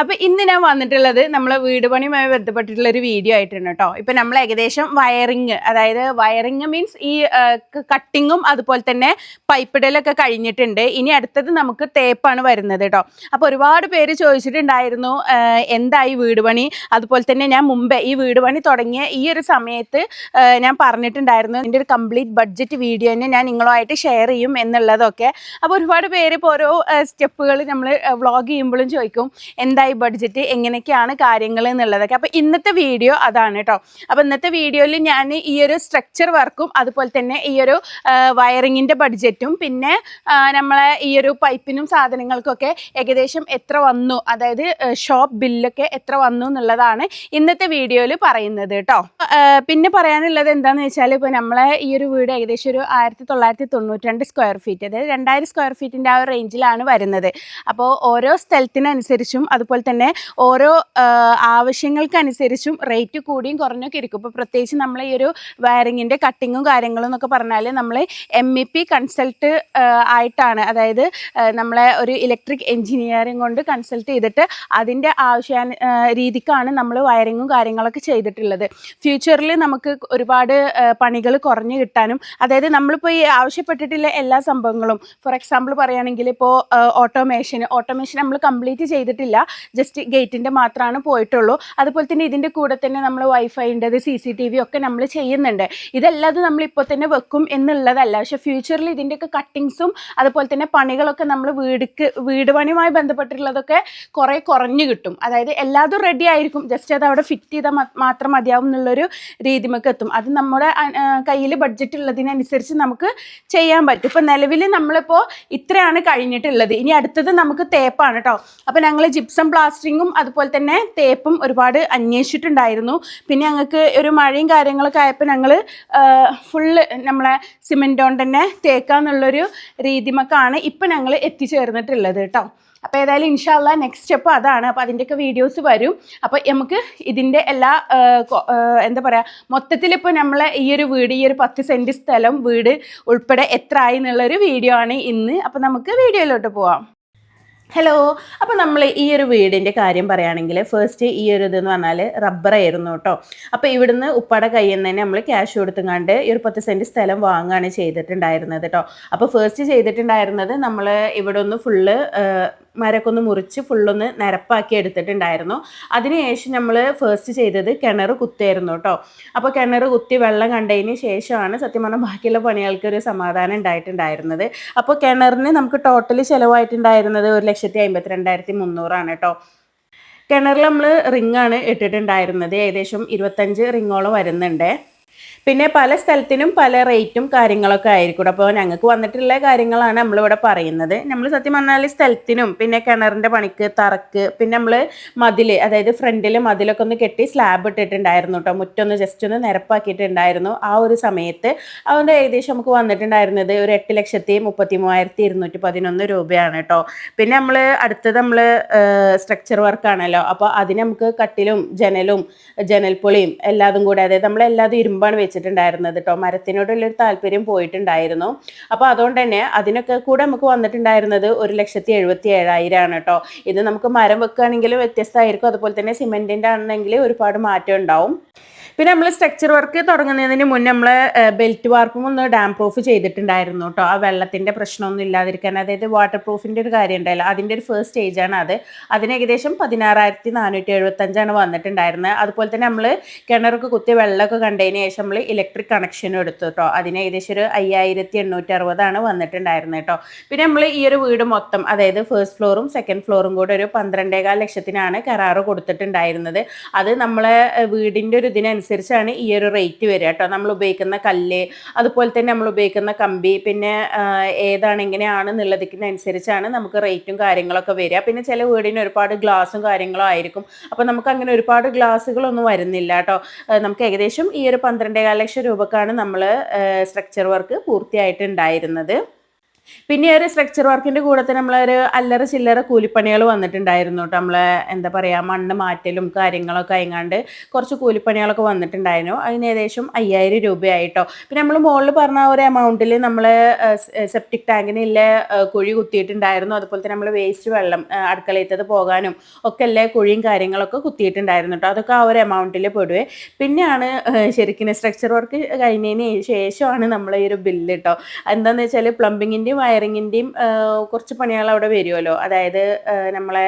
അപ്പൊ ഇന്ന് ഞാൻ വന്നിട്ടുള്ളത് നമ്മളെ വീട് പണിയുമായി ബന്ധപ്പെട്ടിട്ടുള്ള ഒരു വീഡിയോ ആയിട്ടാണ് കേട്ടോ. ഇപ്പൊ നമ്മൾ ഏകദേശം വയറിങ് അതായത് വയറിങ് മീൻസ് ഈ കട്ടിങ്ങും അതുപോലെ തന്നെ പൈപ്പിടലൊക്കെ കഴിഞ്ഞിട്ടുണ്ട്. ഇനി അടുത്തത് നമുക്ക് തേപ്പാണ് വരുന്നത് കേട്ടോ. അപ്പൊ ഒരുപാട് പേര് ചോദിച്ചിട്ടുണ്ടായിരുന്നു എന്തായി വീട് പണി അതുപോലെ തന്നെ ഞാൻ മുമ്പേ ഈ വീട് പണി തുടങ്ങിയ ഈ ഒരു സമയത്ത് ഞാൻ പറഞ്ഞിട്ടുണ്ടായിരുന്നു എന്റെ ഒരു കംപ്ലീറ്റ് ബഡ്ജറ്റ് വീഡിയോ തന്നെ ഞാൻ നിങ്ങളുമായിട്ട് ഷെയർ ചെയ്യും എന്നുള്ളതൊക്കെ. അപ്പോൾ ഒരുപാട് പേര് ഇപ്പോൾ ഓരോ സ്റ്റെപ്പുകൾ നമ്മൾ വ്ളോഗ് ചെയ്യുമ്പോഴും ചോദിക്കും എന്തായി ബഡ്ജറ്റ് എങ്ങനെയൊക്കെയാണ് കാര്യങ്ങൾ എന്നുള്ളതൊക്കെ. അപ്പോൾ ഇന്നത്തെ വീഡിയോ അതാണ് കേട്ടോ അപ്പോൾ ഇന്നത്തെ വീഡിയോയിൽ ഞാൻ ഈ ഒരു സ്ട്രക്ചർ വർക്കും അതുപോലെ തന്നെ ഈ ഒരു വയറിങ്ങിന്റെ ബഡ്ജറ്റും പിന്നെ നമ്മളെ ഈ ഒരു പൈപ്പിനും സാധനങ്ങൾക്കൊക്കെ ഏകദേശം എത്ര വന്നു? അതായത് ഷോപ്പ് ബില്ലൊക്കെ എത്ര വന്നു എന്നുള്ളതാണ് ഇന്നത്തെ വീഡിയോയിൽ പറയുന്നത് കേട്ടോ പിന്നെ പറയാനുള്ളത് എന്താണെന്ന് വെച്ചാൽ ഇപ്പോൾ നമ്മളെ ഈ ഒരു വീട് ഏകദേശം ഒരു ആയിരത്തി തൊള്ളായിരത്തി തൊണ്ണൂറ്റി രണ്ട് സ്ക്വയർ ഫീറ്റ് അതായത് രണ്ടായിരം സ്ക്വയർ ഫീറ്റിന്റെ ആ ഒരു റേഞ്ചിലാണ് വരുന്നത്. അപ്പോൾ ഓരോ സ്ഥലത്തിനനുസരിച്ചും അതുപോലെ തന്നെ ഓരോ ആവശ്യങ്ങൾക്കനുസരിച്ചും റേറ്റ് കൂടിയും കുറഞ്ഞൊക്കെ ഇരിക്കും. ഇപ്പോൾ പ്രത്യേകിച്ച് നമ്മൾ ഈ ഒരു വയറിങ്ങിന്റെ കട്ടിങ്ങും കാര്യങ്ങളും എന്നൊക്കെ പറഞ്ഞാൽ നമ്മൾ എം ഇ പി കൺസൾട്ട് ആയിട്ടാണ്. അതായത് നമ്മളെ ഒരു ഇലക്ട്രിക് എഞ്ചിനീയറിംഗ് കൊണ്ട് കൺസൾട്ട് ചെയ്തിട്ട് അതിന്റെ ആവശ്യ രീതിക്കാണ് നമ്മൾ വയറിങ്ങും കാര്യങ്ങളൊക്കെ ചെയ്തിട്ടുള്ളത്. ഫ്യൂച്ചറിൽ നമുക്ക് ഒരുപാട് പണികൾ കുറഞ്ഞു കിട്ടാനും അതായത് നമ്മളിപ്പോൾ ഈ ആവശ്യപ്പെട്ടിട്ടുള്ള എല്ലാ സംഭവങ്ങളും ഫോർ എക്സാമ്പിൾ പറയുകയാണെങ്കിൽ ഇപ്പോൾ ഓട്ടോമേഷൻ ഓട്ടോമേഷൻ നമ്മൾ കംപ്ലീറ്റ് ചെയ്തിട്ടില്ല. ജസ്റ്റ് ഗേറ്റിന്റെ മാത്രമാണ് പോയിട്ടുള്ളൂ. അതുപോലെ തന്നെ ഇതിന്റെ കൂടെ തന്നെ നമ്മൾ വൈഫൈന്റെത് സി സി ടി വി ഒക്കെ നമ്മൾ ചെയ്യുന്നുണ്ട്. ഇതല്ലാതെ നമ്മൾ ഇപ്പോൾ തന്നെ വെക്കും എന്നുള്ളതല്ല. പക്ഷേ ഫ്യൂച്ചറിൽ ഇതിന്റെയൊക്കെ കട്ടിങ്സും അതുപോലെ തന്നെ പണികളൊക്കെ നമ്മൾ വീടുക്ക് വീട് പണിയുമായി ബന്ധപ്പെട്ടിട്ടുള്ളതൊക്കെ കുറേ കുറഞ്ഞു കിട്ടും. അതായത് എല്ലാതും റെഡി ആയിരിക്കും. ജസ്റ്റ് അത് അവിടെ ഫിറ്റ് ചെയ്താൽ മാത്രം മതിയാവും എന്നുള്ളൊരു രീതിമൊക്കെ എത്തും. അത് നമ്മുടെ കയ്യിൽ ബഡ്ജറ്റ് ഉള്ളതിനനുസരിച്ച് നമുക്ക് ചെയ്യാൻ പറ്റും. ഇപ്പം നിലവിൽ നമ്മളിപ്പോൾ ഇത്രയാണ് കഴിഞ്ഞിട്ടുള്ളത്. ഇനി അടുത്തത് നമുക്ക് തേപ്പാണ് കേട്ടോ അപ്പോൾ ഞങ്ങൾ ജിപ്സം പ്ലാസ്റ്ററിങ്ങും അതുപോലെ തന്നെ തേപ്പും ഒരുപാട് അന്വേഷിച്ചിട്ടുണ്ടായിരുന്നു. പിന്നെ ഞങ്ങൾക്ക് ഒരു മഴയും കാര്യങ്ങളൊക്കെ ആയപ്പോൾ ഞങ്ങൾ ഫുള്ള് നമ്മളെ സിമെന്റ് കൊണ്ട് തന്നെ തേക്കാന്നുള്ളൊരു രീതിമൊക്കെയാണ് ഇപ്പം ഞങ്ങൾ എത്തിച്ചേർന്നിട്ടുള്ളത് കേട്ടോ. അപ്പോൾ ഏതായാലും ഇൻഷാല്ല നെക്സ്റ്റ് സ്റ്റെപ്പ് അതാണ്. അപ്പോൾ അതിന്റെയൊക്കെ വീഡിയോസ് വരും. അപ്പോൾ നമുക്ക് ഇതിന്റെ എല്ലാ എന്താ പറയുക മൊത്തത്തിൽ ഇപ്പോൾ ഈ ഒരു വീട് ഈ ഒരു പത്ത് സെന്റ് സ്ഥലം വീട് ഉൾപ്പെടെ എത്ര ആയി എന്നുള്ളൊരു വീഡിയോ ആണ് ഇന്ന്. അപ്പോൾ നമുക്ക് വീഡിയോയിലോട്ട് പോവാം. ഹലോ അപ്പോൾ നമ്മൾ ഈ ഒരു വീടിന്റെ കാര്യം പറയുകയാണെങ്കിൽ ഫസ്റ്റ് ഈ ഒരു ഇതെന്ന് പറഞ്ഞാൽ റബ്ബറായിരുന്നു കേട്ടോ അപ്പോൾ ഇവിടുന്ന് ഉപ്പാടെ കയ്യിൽ നിന്ന് തന്നെ നമ്മൾ ക്യാഷ് കൊടുത്തുങ്ങാണ്ട് ഈ ഒരു പത്ത് സെന്റ് സ്ഥലം വാങ്ങുകയാണ് ചെയ്തിട്ടുണ്ടായിരുന്നത് കേട്ടോ അപ്പോൾ ഫസ്റ്റ് ചെയ്തിട്ടുണ്ടായിരുന്നത് നമ്മൾ ഇവിടെ ഒന്ന് ഫുള്ള് മരമൊക്കെ ഒന്ന് മുറിച്ച് ഫുള്ളൊന്ന് നിരപ്പാക്കി എടുത്തിട്ടുണ്ടായിരുന്നു. അതിനുശേഷം നമ്മൾ ഫസ്റ്റ് ചെയ്തത് കിണർ കുത്തിയായിരുന്നു കേട്ടോ അപ്പോൾ കിണർ കുത്തി വെള്ളം കണ്ടതിന് ശേഷമാണ് സത്യം പറഞ്ഞാൽ ബാക്കിയുള്ള പണികൾക്ക് ഒരു സമാധാനം ഉണ്ടായിട്ടുണ്ടായിരുന്നത്. അപ്പോൾ കിണറിന് നമുക്ക് ടോട്ടൽ ചിലവായിട്ടുണ്ടായിരുന്നത് ഒരു ലക്ഷത്തി അമ്പത്തി രണ്ടായിരത്തി മുന്നൂറാണ് കേട്ടോ കിണറിൽ നമ്മൾ റിങ്ങാണ് ഇട്ടിട്ടുണ്ടായിരുന്നത്. ഏകദേശം ഇരുപത്തഞ്ച് റിങ്ങോളം വരുന്നുണ്ട്. പിന്നെ പല സ്ഥലത്തിനും പല റേറ്റും കാര്യങ്ങളൊക്കെ ആയിരിക്കും അപ്പോൾ ഞങ്ങൾക്ക് വന്നിട്ടുള്ള കാര്യങ്ങളാണ് നമ്മളിവിടെ പറയുന്നത്. നമ്മൾ സത്യം പറഞ്ഞാൽ സ്ഥലത്തിനും പിന്നെ കിണറിന്റെ പണിക്ക് തറക്ക് പിന്നെ നമ്മൾ മതിൽ അതായത് ഫ്രണ്ടിൽ മതിലൊക്കെ ഒന്ന് കെട്ടി സ്ലാബ് ഇട്ടിട്ടുണ്ടായിരുന്നു കേട്ടോ. മുറ്റൊന്ന് ജസ്റ്റ് ഒന്ന് നിരപ്പാക്കിയിട്ടുണ്ടായിരുന്നു ആ ഒരു സമയത്ത്. അതുകൊണ്ട് ഏകദേശം നമുക്ക് വന്നിട്ടുണ്ടായിരുന്നത് ഒരു എട്ട് ലക്ഷത്തി മുപ്പത്തി മൂവായിരത്തി ഇരുന്നൂറ്റി പതിനൊന്ന് രൂപയാണ് കേട്ടോ. പിന്നെ നമ്മൾ അടുത്തത് നമ്മൾ സ്ട്രക്ചർ വർക്കാണല്ലോ അപ്പോൾ അതിന് നമുക്ക് കട്ടിലും ജനലും ജനൽപ്പൊളിയും എല്ലാതും കൂടെ അതായത് നമ്മൾ എല്ലാതും ഇരുമ്പാണ് വെച്ചിട്ടുണ്ടായിരുന്നത് കേട്ടോ മരത്തിനോടുള്ളൊരു താല്പര്യം പോയിട്ടുണ്ടായിരുന്നു. അപ്പോൾ അതുകൊണ്ട് തന്നെ അതിനൊക്കെ കൂടെ നമുക്ക് വന്നിട്ടുണ്ടായിരുന്നത് ഒരു ലക്ഷത്തി എഴുപത്തി ഏഴായിരമാണ് കേട്ടോ ഇത് നമുക്ക് മരം വെക്കുകയാണെങ്കിൽ വ്യത്യസ്തമായിരിക്കും. അതുപോലെ തന്നെ സിമെന്റിന്റെ ആണെന്നെങ്കിൽ ഒരുപാട് മാറ്റം ഉണ്ടാവും. പിന്നെ നമ്മൾ സ്ട്രക്ചർ വർക്ക് തുടങ്ങുന്നതിന് മുന്നേ നമ്മൾ ബെൽറ്റ് വാർപ്പും ഒന്ന് ഡാം പ്രൂഫ് ചെയ്തിട്ടുണ്ടായിരുന്നു കേട്ടോ ആ വെള്ളത്തിന്റെ പ്രശ്നമൊന്നും ഇല്ലാതിരിക്കാൻ. അതായത് വാട്ടർ പ്രൂഫിന്റെ ഒരു കാര്യം ഉണ്ടായില്ല അതിന്റെ ഒരു ഫസ്റ്റ് സ്റ്റേജ് ആണ് അത്. അതിന് ഏകദേശം പതിനാറായിരത്തി നാനൂറ്റി എഴുപത്തഞ്ചാണ് വന്നിട്ടുണ്ടായിരുന്നത്. അതുപോലെ തന്നെ നമ്മൾ കിണറൊക്കെ കുത്തി വെള്ളമൊക്കെ കണ്ടതിന് ശേഷം നമ്മൾ ഇലക്ട്രിക് കണക്ഷനും എടുത്തു കേട്ടോ അതിന് ഏകദേശം ഒരു അയ്യായിരത്തി എണ്ണൂറ്റി അറുപതാണ് വന്നിട്ടുണ്ടായിരുന്നത് കേട്ടോ പിന്നെ നമ്മൾ ഈ ഒരു വീട് മൊത്തം അതായത് ഫസ്റ്റ് ഫ്ലോറും സെക്കൻഡ് ഫ്ലോറും കൂടെ ഒരു പന്ത്രണ്ടേകാൽ ലക്ഷത്തിനാണ് കരാറ് കൊടുത്തിട്ടുണ്ടായിരുന്നത്. അത് നമ്മളെ വീടിന്റെ ഒരു ഇതിനനുസരിച്ചാണ് ഈ ഒരു റേറ്റ് വരിക കേട്ടോ. നമ്മൾ ഉപയോഗിക്കുന്ന കല്ല് അതുപോലെ തന്നെ നമ്മൾ ഉപയോഗിക്കുന്ന കമ്പി പിന്നെ ഏതാണ് ഏതാണ് എങ്ങനെയാണെന്നുള്ളതിനനുസരിച്ചാണ് നമുക്ക് റേറ്റും കാര്യങ്ങളൊക്കെ വരിക. പിന്നെ ചില വീടിന് ഒരുപാട് ഗ്ലാസും കാര്യങ്ങളും ആയിരിക്കും. അപ്പോൾ നമുക്ക് അങ്ങനെ ഒരുപാട് ഗ്ലാസ്സുകളൊന്നും വരുന്നില്ല കേട്ടോ. നമുക്ക് ഏകദേശം ഈ ഒരു പന്ത്രണ്ടേകാല ലക്ഷം രൂപക്കാണ് നമ്മൾ സ്ട്രക്ചർ വർക്ക് പൂർത്തിയായിട്ടുണ്ടായിരുന്നത്. പിന്നെ ഒരു സ്ട്രക്ചർ വർക്കിന്റെ കൂടെ തന്നെ നമ്മളൊരു അല്ലറ ചില്ലറ കൂലിപ്പണികൾ വന്നിട്ടുണ്ടായിരുന്നു കേട്ടോ നമ്മളെ എന്താ പറയാ മണ്ണ് മാറ്റലും കാര്യങ്ങളൊക്കെ അയങ്ങാണ്ട് കുറച്ച് കൂലിപ്പണികളൊക്കെ വന്നിട്ടുണ്ടായിരുന്നു. അതിന് ഏകദേശം അയ്യായിരം രൂപയായിട്ടോ. പിന്നെ നമ്മൾ മുകളിൽ പറഞ്ഞ ഒരു എമൗണ്ടിൽ നമ്മൾ സെപ്റ്റിക് ടാങ്കിനില്ല കുഴി കുത്തിയിട്ടുണ്ടായിരുന്നു. അതുപോലെ തന്നെ നമ്മൾ വേസ്റ്റ് വെള്ളം അടുക്കളയിത്തത് പോകാനും ഒക്കെ അല്ലേ കുഴിയും കാര്യങ്ങളൊക്കെ കുത്തിയിട്ടുണ്ടായിരുന്നു കേട്ടോ അതൊക്കെ ആ ഒരു എമൗണ്ടിൽ പെടുവേ. പിന്നെയാണ് ശരിക്കും സ്ട്രക്ചർ വർക്ക് കഴിഞ്ഞതിന് ശേഷമാണ് നമ്മൾ ഈ ഒരു ബില്ല് കേട്ടോ എന്താണെന്ന് വെച്ചാൽ പ്ലംബിങ്ങിന്റെയും വയറിങ്ങിന്റെയും കുറച്ച് പണികൾ അവിടെ വരുമല്ലോ അതായത് നമ്മളെ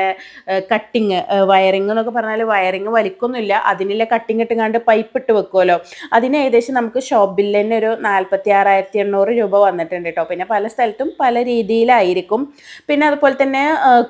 കട്ടിങ് വയറിങ് എന്നൊക്കെ പറഞ്ഞാൽ വയറിങ് വലിക്കൊന്നുമില്ല. അതിനുള്ള കട്ടിങ് ഇട്ടുകൊണ്ട് പൈപ്പ് ഇട്ട് വെക്കുമല്ലോ അതിന് ഏകദേശം നമുക്ക് ഷോപ്പ് ബില്ല് തന്നെ ഒരു നാൽപ്പത്തി ആറായിരത്തി എണ്ണൂറ് രൂപ വന്നിട്ടുണ്ട് കേട്ടോ പിന്നെ പല സ്ഥലത്തും പല രീതിയിലായിരിക്കും. പിന്നെ അതുപോലെ തന്നെ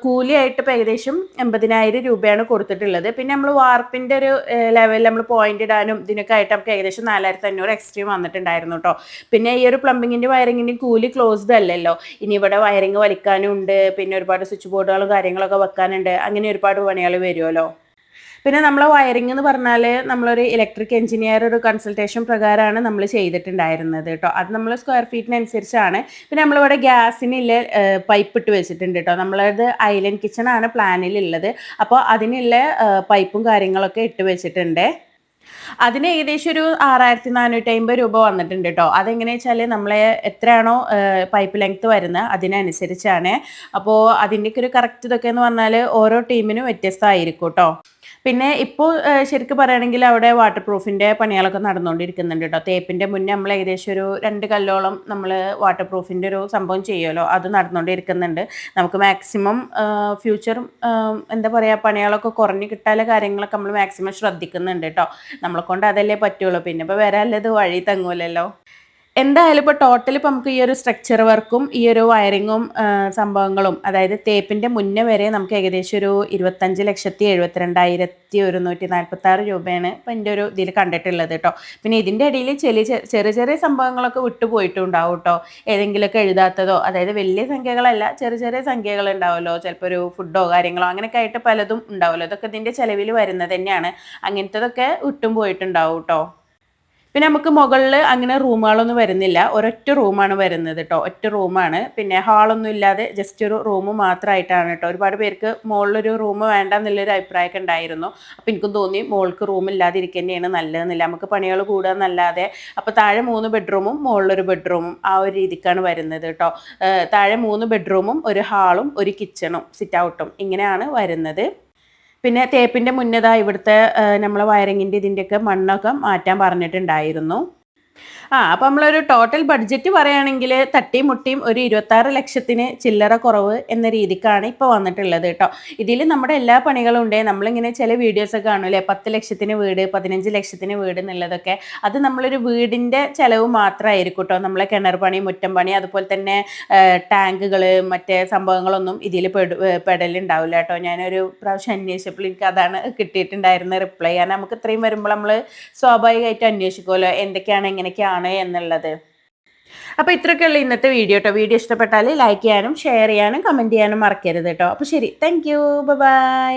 കൂലിയായിട്ട് ഇപ്പോൾ ഏകദേശം എൺപതിനായിരം രൂപയാണ് കൊടുത്തിട്ടുള്ളത്. പിന്നെ നമ്മൾ വാർപ്പിന്റെ ഒരു ലെവലിൽ നമ്മൾ പോയിന്റ് ഇടാനും ഇതിനൊക്കെ ആയിട്ട് നമുക്ക് ഏകദേശം നാലായിരത്തി അഞ്ഞൂറ് എക്സ്ട്രീം വന്നിട്ടുണ്ടായിരുന്നു കേട്ടോ പിന്നെ ഈ ഒരു പ്ലംബിങ്ങിന്റെ വയറിങ്ങിന്റെയും കൂലി ക്ലോസ്ഡ് അല്ലല്ലോ. ഇനി ഇവിടെ വയറിങ് വലിക്കാനും ഉണ്ട് പിന്നെ ഒരുപാട് സ്വിച്ച് ബോർഡുകളും കാര്യങ്ങളൊക്കെ വെക്കാനുണ്ട് അങ്ങനെ ഒരുപാട് പണികൾ വരുമല്ലോ പിന്നെ നമ്മളെ വയറിംഗ് എന്ന് പറഞ്ഞാൽ നമ്മളൊരു ഇലക്ട്രിക് എഞ്ചിനീയർ ഒരു കൺസൾട്ടേഷൻ പ്രകാരമാണ് നമ്മൾ ചെയ്തിട്ടുണ്ടായിരുന്നത് കേട്ടോ. അത് നമ്മൾ സ്ക്വയർ ഫീറ്റിനനുസരിച്ചാണ് പിന്നെ നമ്മളിവിടെ ഗ്യാസിനില്ല പൈപ്പ് ഇട്ട് വെച്ചിട്ടുണ്ട് കേട്ടോ. നമ്മളത് ഐലൻഡ് കിച്ചൺ ആണ് പ്ലാനിലുള്ളത് അപ്പോൾ അതിനുള്ള പൈപ്പും കാര്യങ്ങളൊക്കെ ഇട്ട് വെച്ചിട്ടുണ്ട്. അതിന് ഏകദേശം ഒരു ആറായിരത്തി നാനൂറ്റി അമ്പത് രൂപ വന്നിട്ടുണ്ട് കേട്ടോ അതെങ്ങനെയാ വെച്ചാൽ നമ്മളെ എത്രയാണോ പൈപ്പ് ലെങ്ത് വരുന്നത് അതിനനുസരിച്ചാണ്. അപ്പോൾ അതിന്റെയൊക്കെ ഒരു കറക്റ്റ് ഇതൊക്കെ എന്ന് പറഞ്ഞാൽ ഓരോ ടീമിനും വ്യത്യസ്തമായിരിക്കും കേട്ടോ പിന്നെ ഇപ്പോൾ ശരിക്കും പറയുകയാണെങ്കിൽ അവിടെ വാട്ടർ പ്രൂഫിന്റെ പണികളൊക്കെ നടന്നുകൊണ്ടിരിക്കുന്നുണ്ട് കേട്ടോ തേപ്പിന്റെ മുന്നേ നമ്മൾ ഏകദേശം ഒരു രണ്ട് കല്ലോളം നമ്മൾ വാട്ടർ പ്രൂഫിന്റെ ഒരു സംഭവം ചെയ്യുമല്ലോ. അത് നടന്നുകൊണ്ടിരിക്കുന്നുണ്ട്. നമുക്ക് മാക്സിമം ഫ്യൂച്ചർ എന്താ പറയുക പണികളൊക്കെ കുറഞ്ഞു കിട്ടാല കാര്യങ്ങളൊക്കെ നമ്മൾ മാക്സിമം ശ്രദ്ധിക്കുന്നുണ്ട് കേട്ടോ നമ്മളെ കൊണ്ട് അതല്ലേ പറ്റുള്ളൂ. പിന്നെ ഇപ്പോൾ വരാല്ലത് വഴി തങ്ങൂലല്ലോ. എന്തായാലും ഇപ്പോൾ ടോട്ടൽ ഇപ്പോൾ നമുക്ക് ഈ ഒരു സ്ട്രക്ചർ വർക്കും ഈ ഒരു വയറിങ്ങും സംഭവങ്ങളും അതായത് തേപ്പിന്റെ മുന്നേ വരെ നമുക്ക് ഏകദേശം ഒരു ഇരുപത്തഞ്ച് ലക്ഷത്തി എഴുപത്തിരണ്ടായിരത്തി ഒരുന്നൂറ്റി നാൽപ്പത്തി ആറ് രൂപയാണ് ഇപ്പം എന്റെ ഒരു ഇതിൽ കണ്ടിട്ടുള്ളത് കേട്ടോ. പിന്നെ ഇതിന്റെ ഇടയിൽ ചെറിയ ചെറിയ ചെറിയ സംഭവങ്ങളൊക്കെ വിട്ടുപോയിട്ടുണ്ടാവും കേട്ടോ. ഏതെങ്കിലുമൊക്കെ എഴുതാത്തതോ അതായത് വലിയ സംഖ്യകളല്ല ചെറിയ ചെറിയ സംഖ്യകൾ ഉണ്ടാവുമല്ലോ. ചിലപ്പോൾ ഒരു ഫുഡോ കാര്യങ്ങളോ അങ്ങനെയൊക്കെ ആയിട്ട് പലതും ഉണ്ടാവുമല്ലോ. അതൊക്കെ ഇതിന്റെ ചിലവിൽ വരുന്നത് തന്നെയാണ്. അങ്ങനത്തതൊക്കെ വിട്ടും പോയിട്ടുണ്ടാവും കേട്ടോ. പിന്നെ നമുക്ക് മുകളിൽ അങ്ങനെ റൂമുകളൊന്നും വരുന്നില്ല. ഒരൊറ്റ റൂമാണ് വരുന്നത് കേട്ടോ ഒറ്റ റൂമാണ്. പിന്നെ ഹാളൊന്നും ഇല്ലാതെ ജസ്റ്റ് ഒരു റൂം മാത്രമായിട്ടാണ് കേട്ടോ ഒരുപാട് പേർക്ക് മുകളിലൊരു റൂം വേണ്ട എന്നുള്ളൊരു അഭിപ്രായമൊക്കെ ഉണ്ടായിരുന്നു. അപ്പോൾ എനിക്കും തോന്നി മോൾക്ക് റൂം ഇല്ലാതെ ഇരിക്കുന്നതാണ് നല്ലതെന്നില്ല. നമുക്ക് പണികൾ കൂടുക എന്നല്ലാതെ അപ്പോൾ താഴെ മൂന്ന് ബെഡ്റൂമും മുകളിലൊരു ബെഡ്റൂമും ആ ഒരു രീതിക്കാണ് വരുന്നത് കേട്ടോ താഴെ മൂന്ന് ബെഡ്റൂമും ഒരു ഹാളും ഒരു കിച്ചണും സിറ്റ് ഔട്ടും ഇങ്ങനെയാണ് വരുന്നത്. പിന്നെ തേപ്പിന്റെ മുന്നതായി ഇവിടുത്തെ നമ്മളെ വയറിങ്ങിന്റെ ഇതിന്റെയൊക്കെ മണ്ണൊക്കെ മാറ്റാൻ പറഞ്ഞിട്ടുണ്ടായിരുന്നു. ആ അപ്പം നമ്മളൊരു ടോട്ടൽ ബഡ്ജറ്റ് പറയുകയാണെങ്കിൽ തട്ടിയും മുട്ടിയും ഒരു ഇരുപത്താറ് ലക്ഷത്തിന് ചില്ലറ കുറവ് എന്ന രീതിക്കാണ് ഇപ്പോൾ വന്നിട്ടുള്ളത് കേട്ടോ ഇതിൽ നമ്മുടെ എല്ലാ പണികളും ഉണ്ട്. നമ്മളിങ്ങനെ ചില വീഡിയോസൊക്കെ കാണൂലേ പത്ത് ലക്ഷത്തിന് വീട് പതിനഞ്ച് ലക്ഷത്തിന് വീട് എന്നുള്ളതൊക്കെ. അത് നമ്മളൊരു വീടിന്റെ ചിലവ് മാത്രമായിരിക്കും കേട്ടോ നമ്മളെ കിണർ പണി മുറ്റം പണി അതുപോലെ തന്നെ ടാങ്കുകൾ മറ്റേ സംഭവങ്ങളൊന്നും ഇതിൽ പെടു പെടലുണ്ടാവില്ല കേട്ടോ ഞാനൊരു പ്രാവശ്യം അന്വേഷിച്ചപ്പോൾ എനിക്ക് അതാണ് കിട്ടിയിട്ടുണ്ടായിരുന്ന റിപ്ലൈ കാരണം നമുക്ക് ഇത്രയും വരുമ്പോൾ നമ്മൾ സ്വാഭാവികമായിട്ട് അന്വേഷിക്കുമല്ലോ. എന്തൊക്കെയാണ് എങ്ങനെയൊക്കെയാണ് എന്നുള്ളത്. അപ്പോൾ ഇത്രയൊക്കെയുള്ള ഇന്നത്തെ വീഡിയോ കേട്ടോ വീഡിയോ ഇഷ്ടപ്പെട്ടാൽ ലൈക്ക് ചെയ്യാനും ഷെയർ ചെയ്യാനും കമന്റ് ചെയ്യാനും മറക്കരുത് കേട്ടോ അപ്പോൾ ശരി. Thank you by